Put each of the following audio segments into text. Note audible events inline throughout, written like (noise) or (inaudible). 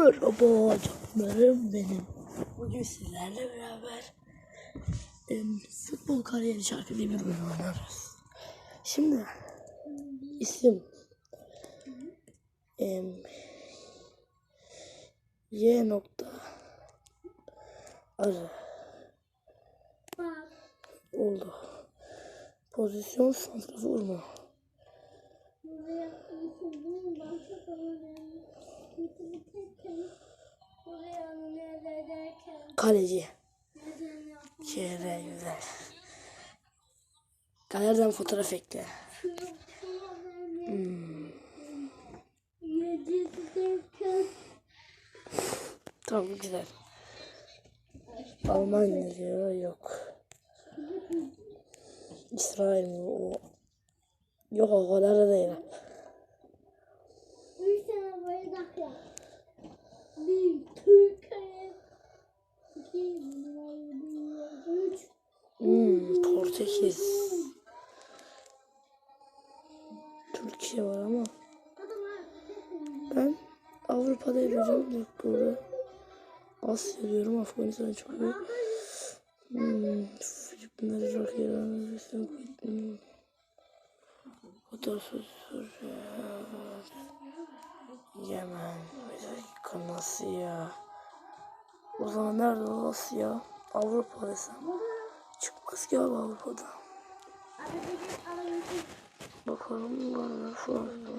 Merhaba canlarım benim. Bugün sizlerle beraber em, futbol kariyeri şarkı diye bir bölüm oynuyoruz. Şimdi isim em, Y nokta arı oldu. Pozisyon santrafor mu? Kaleci. Çehre güzel. Galeriden fotoğraf ekle. Derken Tamam güzel. Almanya diyor yok. İsrail mi o? Yok o kadar da değil. 8. Türkiye var ama. Ben Avrupa'da yapacağım ilk golü. Asya diyorum Afganistan çıkıyor. Hmm, Filipinler, Irak, İran, Özbekistan, Kuveyt. Hmm. Da söz Yemen. Bir dakika nasıl ya? O zaman nerede Asya? Avrupa desem. Ki abi Avrupa'da. Bakalım var mı Fransa.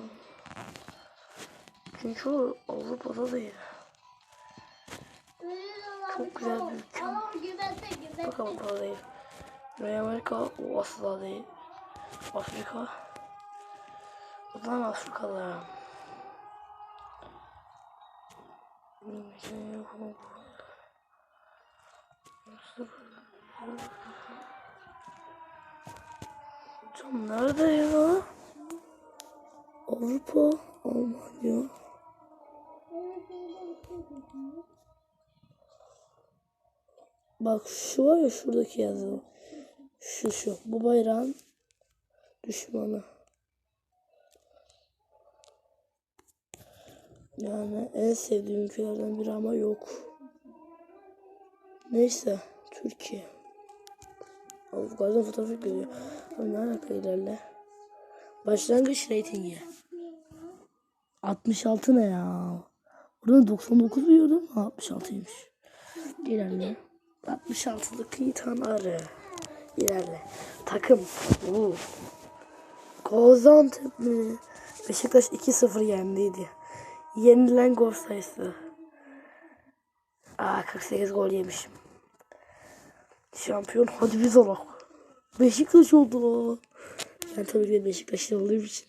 Çünkü o Avrupa'da değil. Çok güzel bir ülke. Bakalım Avrupa'da değil. Güney Amerika o asla değil. Afrika. O zaman Afrika'da. Hocam nerede ya? Avrupa, Almanya. Bak şu var ya şuradaki yazı. Şu şu. Bu bayrağın düşmanı. Yani en sevdiğim ülkelerden biri ama yok. Neyse. Türkiye. Avukatın fotoğrafı görüyor. Ne alaka ilerle. Başlangıç reytingi. 66 ne ya? Burada 99 diyordum. 66'ymış. İlerle. 66'lık Yiğitan Arı. İlerle. Takım. Oo. Gaziantep mi? Beşiktaş 2-0 yendiydi. Yenilen gol sayısı. Aa 48 gol yemişim. Şampiyon hadi biz olalım. Beşiktaş oldu. Ben tabii ki de Beşiktaşlı olduğum için.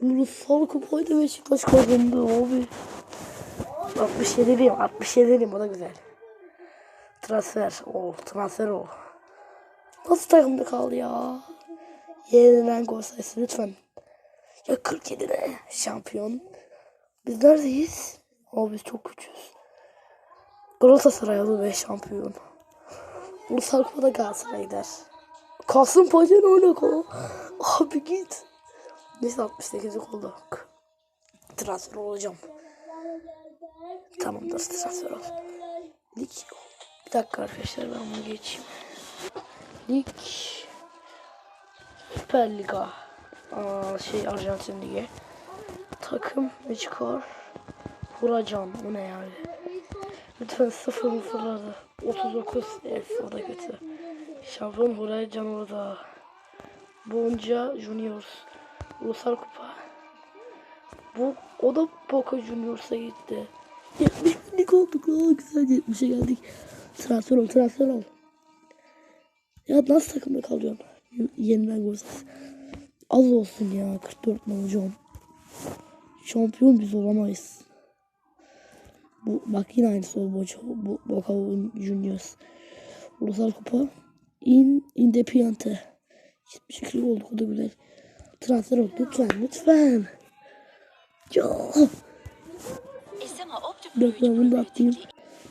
Ulusal kupayı da Beşiktaş kazandı abi. 67'liyim 67'liyim o da güzel. Transfer. O transfer o. Nasıl takımda kaldı ya? Yenilen gol sayısı lütfen. Ya 47 ne? Şampiyon. Biz neredeyiz? Ama biz çok küçüğüz. Galatasaray oldu ve şampiyon. Ulusal Kupa'da Galatasaray gider. Kasımpaşa ne alaka? Abi git. Neyse 68 olduk. Transfer olacağım. Tamamdır transfer ol. Lig. Bir dakika arkadaşlar ben bunu geçeyim. Lig. Süper Liga. Aa, şey Arjantin Ligi. Takım ne çıkar? Huracan. O ne yani? Lütfen sıfır mısırladı. 39 F o da kötü. Şampiyon Huracan orada. Bonca Juniors. Ulusal Kupa. Bu o da Boca Juniors'a gitti. (laughs) 70 binlik olduk. Aa, güzel 70'e geldik. Transfer ol, transfer ol. Ya nasıl takımda kalıyorsun? Yeniden gol sayısı. Az olsun ya 44 ne hocam. Şampiyon biz olamayız. Bu bak yine aynısı oldu Boca, bu Boca Juniors. Ulusal Kupa. In Independiente. 72 olduk o da güzel. Transfer ol lütfen lütfen. Dakika bunu da atayım.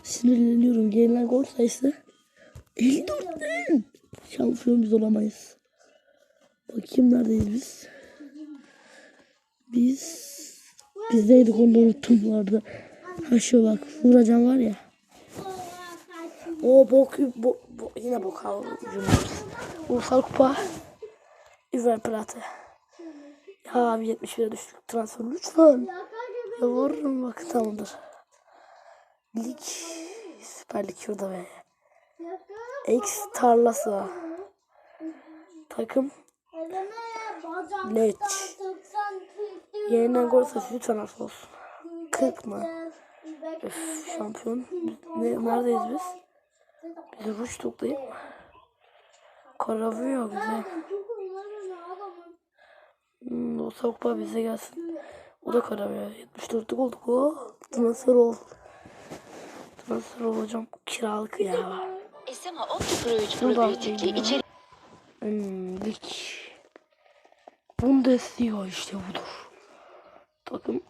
Sinirleniyorum. Gelen gol sayısı 54 bin. Şampiyon biz olamayız. Bakayım neredeyiz biz? Biz bizdeydik onu unuttum bu arada. Ha şu bak vuracağım var ya. O bok, bo, bo, yine bok cümlemiz. Ulusal kupa. River Plate. Ya abi 71'e düştük transfer lütfen. Ya vururum bak tamamdır. Lig. Süper Lig şurada be. X tarlası. Takım Leç. Yeniden gol sayısı lütfen olsun. 40 mı? Öf, şampiyon. Ne, neredeyiz biz? Biz ruç toplayıp. Karavıyor güzel. Hmm, o sokma bize gelsin. O da karavıyor. 74'lük olduk o. Transfer ol. Transfer olacağım. Kiralık ya. SMA Opti Pro 3 Buradan probiyotikli geliyor. içeri Hmm, lig. Bundesliga işte budur. Takım.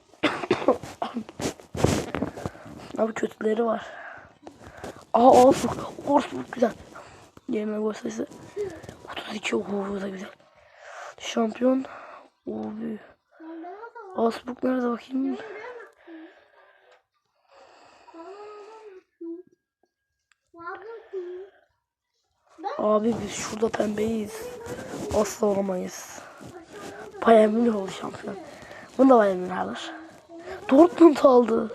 Abi kötüleri var. Aa Augsburg. Augsburg güzel. Yerine gol sayısı. 32 ooo da güzel. Şampiyon. Abi. Augsburg nerede bakayım? Abi biz şurada pembeyiz. Asla olamayız. Bayern Münih oldu şampiyon. Bunu da Bayern Münih alır. Dortmund aldı.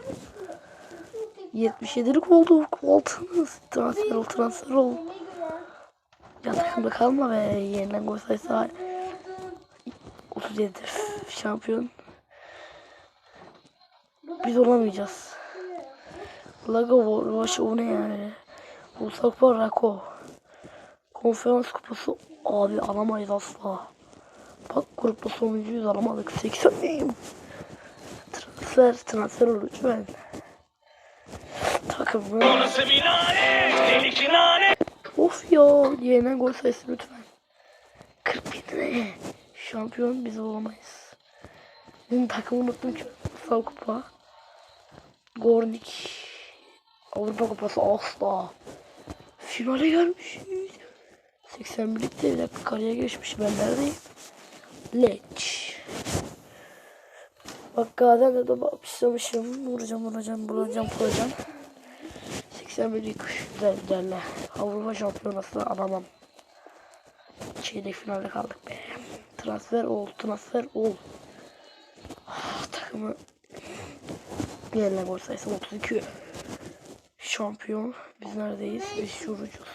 77'lik oldu. Altınız. Transfer ol, transfer ol. Ya takımda kalma be. Yeniden gol sayısı var. 37'dir. Şampiyon. Biz olamayacağız. Lago Roşu o ne yani? Ulusal Rako. Konferans kupası abi alamayız asla. Bak grupta sonuncuyuz alamadık. 80'liyim. Transfer, transfer olur lütfen. Takımı. Of ya. Yeniden gol sayısı lütfen. 41 ne? Şampiyon biz olamayız. Benim takımı unuttum ki. Sal kupa. Gornik. Avrupa kupası asla. Finale gelmişiz. 81'likte bir dakika kareye geçmiş. Ben neredeyim? Leç. Bak Gaziantep'te başlamışım. Vuracağım, vuracağım, vuracağım, vuracağım. 81'lik güzel güzelle. Avrupa şampiyonası alamam. Çeyrek finalde kaldık be. Transfer ol, transfer ol. Ah, takımı yerine gol sayısı 32. Şampiyon. Biz neredeyiz? Biz şurucuz.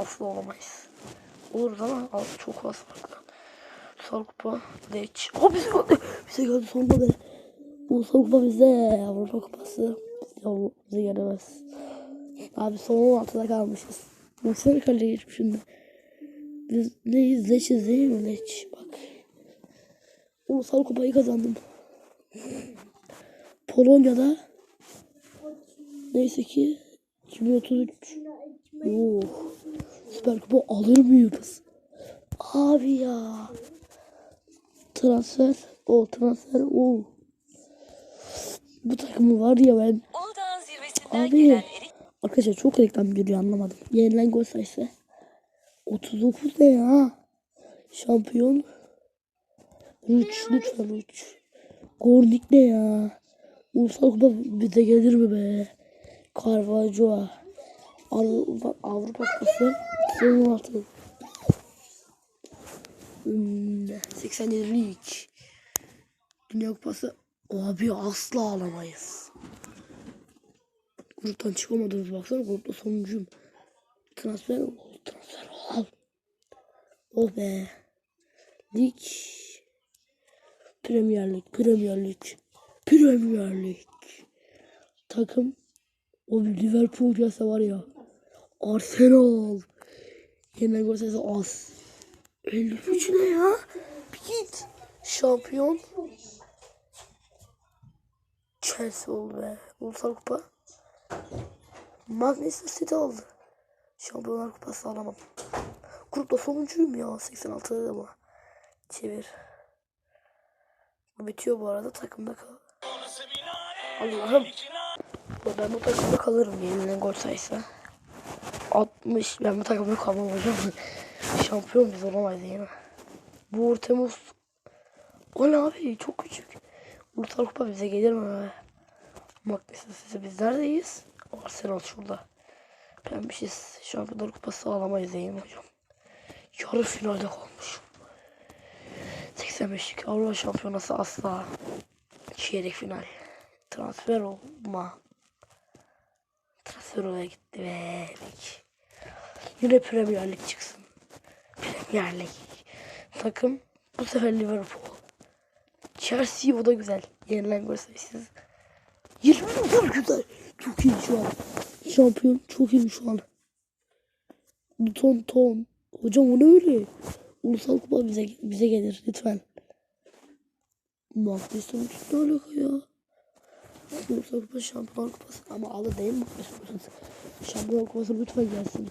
Asla olamayız. Oluruz ama az çok az farklı. Sal kupa. Leç. Aa bize geldi. Bize geldi sonunda be. Bu sal kupa bize. Avrupa kupası. Bize, bize gelemez. Abi son 16'da kalmışız. Baksana kaleye geçmiş şimdi. Biz neyiz? Leçiz değil mi? Leç. Bak. Ulusal kupayı kazandım. Polonya'da neyse ki 2033 Oo. Süper Kupa alır mıyız? Abi ya. Transfer. O transfer. O. Bu takımı var ya ben. Abi. Arkadaşlar çok reklam geliyor anlamadım. Yenilen gol sayısı. 39 ne ya? Şampiyon. 3 lütfen 3. Gornik ne ya? Ulusal Kupa bize gelir mi be? Carvalho. Avrupa, Avrupa Kupası. Son 16. Hmm, 87'lik. Dünya Kupası. Abi asla alamayız. Gruptan çıkamadınız baksana grupta sonuncuyum. Transfer ol, transfer ol. Oh be. Lig. Premier Lig, Premier Lig. Premier Lig. Takım. O Liverpool gelse var ya. Arsenal. Yeniden gol sayısı az. 53 ne ya? Bir git. Şampiyon. Chelsea oldu be. Ulusal Kupa. Manchester City oldu. Şampiyonlar Kupası alamam. Grupta sonuncuyum ya 86'da ama. Çevir. Bitiyor bu arada takımda kal. Allah'ım. Ben bu takımda kalırım yenilen gol sayısı. 60. Ben bu takımda kalmam hocam. (laughs) Şampiyon biz olamayız yine. Bu Temmuz. O ne abi çok küçük. Ulusal Kupa bize gelir mi be? Bak mesela size biz neredeyiz? Arsenal şurada. Pembišiz. Şampiyonlar kupası alamayız değil mi hocam? Yarı finalde kalmış. 85'lik Avrupa Şampiyonası asla. Çeyrek final. Transfer olma. Transfer olaya gitti ve lig. Yine Premier Lig çıksın. Premier Lig. Takım bu sefer Liverpool. Chelsea bu da güzel. Yenilen gol sayısız. 20 gol güzel. Çok iyi şu an. Şampiyon çok iyi şu an. Ton ton. Hocam o ne öyle? Ulusal kupa bize bize gelir lütfen. Manchester United ne alaka ya? Ulusal kupa şampiyonlar kupası ama aldı değil mi? Şampiyonlar kupası lütfen gelsin.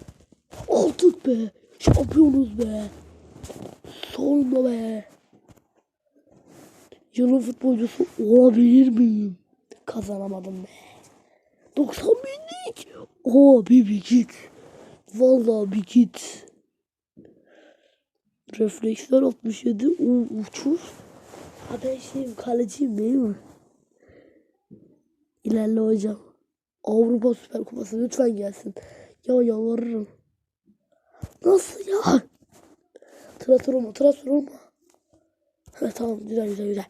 Aldık be. Şampiyonuz be. Sonunda be. Yılın futbolcusu olabilir miyim? Kazanamadım be. 90 binlik. Oo bir git. Vallahi bir git. Refleksler 67. O uçuş. Ha ben şeyim kaleciyim değil mi? İlerle hocam. Avrupa Süper Kupası lütfen gelsin. Ya yalvarırım. Nasıl ya? Transfer olma, transfer olma. Tamam güzel güzel güzel.